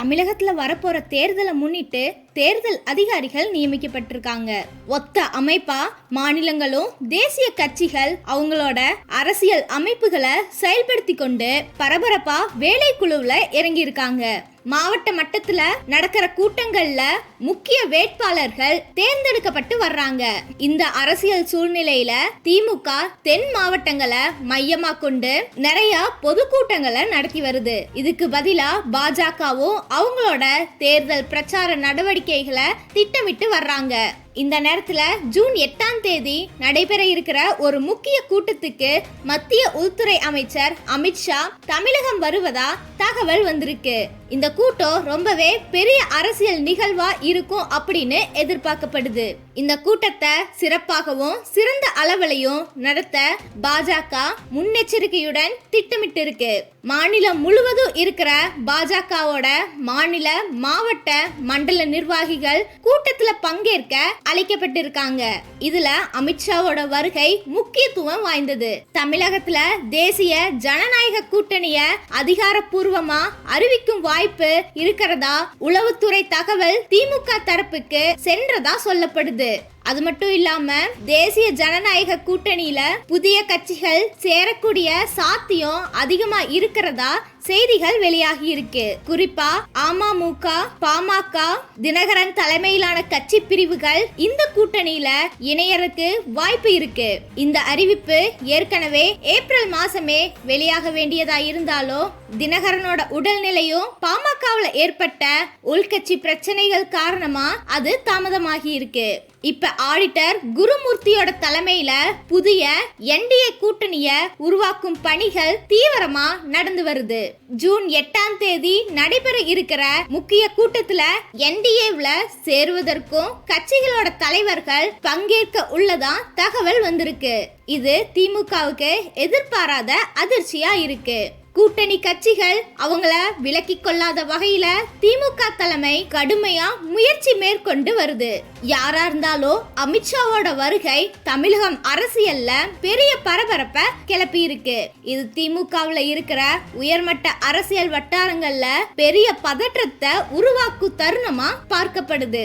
தமிழகத்தில் வரப்போகிற தேர்தலை முன்னிட்டு தேர்தல் அதிகாரிகள் நியமிக்கப்பட்டிருக்காங்க. ஒத்த அமைப்பா மாநிலங்களும் தேசிய கட்சிகள் அவங்களோட அரசியல் அமைப்புகளை செயல்படுத்தி கொண்டு பரபரப்பா வேலை குழுவுல இறங்கி இருக்காங்க மாவட்ட மட்டத்துல நடக்கிற கூட்டங்கள்ல முக்கிய வேட்பாளர்கள் தேர்ந்தெடுக்கப்பட்டு வர்றாங்க. இந்த அரசியல் சூழ்நிலையில திமுக தென் மாவட்டங்களை மையமா கொண்டு நிறைய பொதுக்கூட்டங்களை நடத்தி வருது. இதுக்கு பதிலா பாஜகவும் அவங்களோட தேர்தல் பிரச்சார நடவடிக்கை நடவடிக்கைகளை திட்டமிட்டு வர்றாங்க. இந்த நேரத்தில் ஜூன் எட்டாம் தேதி நடைபெற இருக்கிற ஒரு முக்கிய கூட்டத்துக்கு மத்திய உள்துறை அமைச்சர் அமித்ஷா தமிழகம் வருவதா தகவல் வந்திருக்கு. இந்த கூட்டம் ரொம்பவே பெரிய அரசியல் நிகழ்வா இருக்கும் அப்படின்னு எதிர்பார்க்கப்படுது. இந்த கூட்டத்தை சிறப்பாகவும் சிறந்த அளவிலையும் நடத்த பாஜக முன்னெச்சரிக்கையுடன் திட்டமிட்டு இருக்கு மாநிலம் முழுவதும் இருக்கிற பாஜகவோட மாநில மாவட்ட மண்டல நிர்வாகிகள் கூட்டத்துல பங்கேற்க அழைக்கப்பட்டிருக்காங்க. இதுல அமித்ஷாவோட வருகை முக்கியத்துவம் வாய்ந்தது. தமிழகத்துல தேசிய ஜனநாயக கூட்டணிய அதிகாரப்பூர்வமா அறிவிக்கும் வாய்ப்பு இருக்கிறதா உளவுத்துறை தகவல் திமுக தரப்புக்கு சென்றதா சொல்லப்படுது. அது மட்டும் இல்லாம தேசிய ஜனநாயக கூட்டணியில புதிய கட்சிகள் சேரக்கூடிய சாத்தியம் அதிகமா இருக்கிறதா செய்திகள் வெளியாகி இருக்கு. குறிப்பா அமமுக பாமக தினகரன் தலைமையிலான கட்சி பிரிவுகள் இந்த கூட்டணியில இணையறதுக்கு வாய்ப்பு இருக்கு. இந்த அறிவிப்பு ஏற்கனவே ஏப்ரல் மாசமே வெளியாக வேண்டியதா இருந்தாலும் தினகரனோட உடல்நிலையும் பாமகவுல ஏற்பட்ட உள்கட்சி பிரச்சனைகள் காரணமா அது தாமதமாகி இருக்கு. இப்ப ஆடிட்டர் குருமூர்த்தியோட தலைமையில புதிய என்டிஏ கூட்டணிய உருவாக்கும் பணிகள் தீவிரமா நடந்து வருது. ஜூன் எட்டாம் தேதி நடைபெற இருக்கிற முக்கிய கூட்டத்துல என்டிஏவுல சேருவதற்கும் கட்சிகளோட தலைவர்கள் பங்கேற்க உள்ளதா தகவல் வந்திருக்கு. இது திமுகவுக்கு எதிர்பாராத அதிர்ச்சியா இருக்கு. கூட்டணி கட்சிகள் அவங்கள விலக்கி கொள்ளாத வகையில திமுக தலைமை கடுமையா முயற்சி மேற்கொண்டு வருது. யாரா இருந்தாலும் அமித்ஷாவோட வருகை தமிழகம் அரசியல்ல பெரிய பரபரப்பை கிளப்பி இருக்கு இது திமுகவுல இருக்கிற உயர்மட்ட அரசியல் வட்டாரங்கள்ல பெரிய பதற்றத்தை உருவாக்கும் தருணமா பார்க்கப்படுது.